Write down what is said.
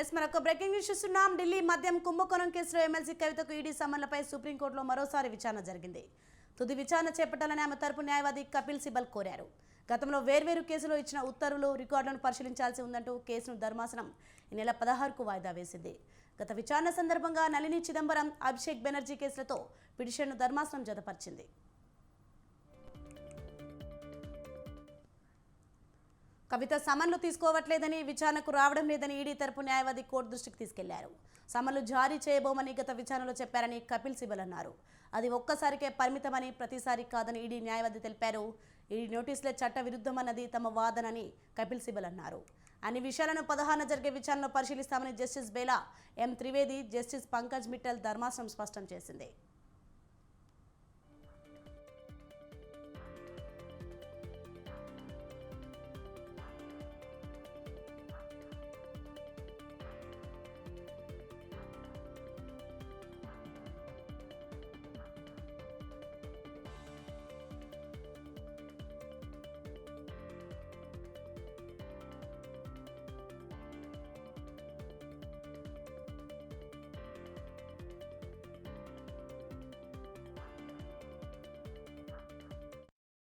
Yes మరొక breaking news చూస్తున్నాం. ఢిల్లీ మద్యం కుంభకోణం కేసులో ఎమ్మెల్సీ కవితకు ఈడీ సమన్లపై సుప్రీంకోర్టులో మరోసారి విచారణ జరిగింది. తుది విచారణ చేపట్టాలని ఆమె తరపు న్యాయవాది కపిల్ సిబల్ కోరారు. గతంలో వేర్వేరు కేసులో ఇచ్చిన ఉత్తర్వులు రికార్డులను పరిశీలించాల్సి ఉందంటూ కేసును ధర్మాసనం ఈ నెల పదహారుకు వాయిదా వేసింది. గత విచారణ సందర్భంగా నళిని చిదంబరం అభిషేక్ బెనర్జీ కేసులతో పిటిషన్ను ధర్మాసనం జతపరిచింది. కవిత సమన్లు తీసుకోవట్లేదని విచారణకు రావడం లేదని ఈడీ తరపు న్యాయవాది కోర్టు దృష్టికి తీసుకెళ్ళారు. సమన్లు జారీ చేయబోమని గత విచారణలో చెప్పారని కపిల్ సిబల్ అన్నారు. అది ఒక్కసారికే పరిమితమని ప్రతిసారి కాదని ఈడీ న్యాయవాది తెలిపారు. ఈడీ నోటీసులే చట్ట విరుద్ధమన్నది తమ వాదనని కపిల్ సిబల్ అన్నారు. అన్ని విషయాలను పదహారున జరిగే విచారణలో పరిశీలిస్తామని justice Bela M Trivedi justice Pankaj Mittal ధర్మాసనం స్పష్టం చేసింది.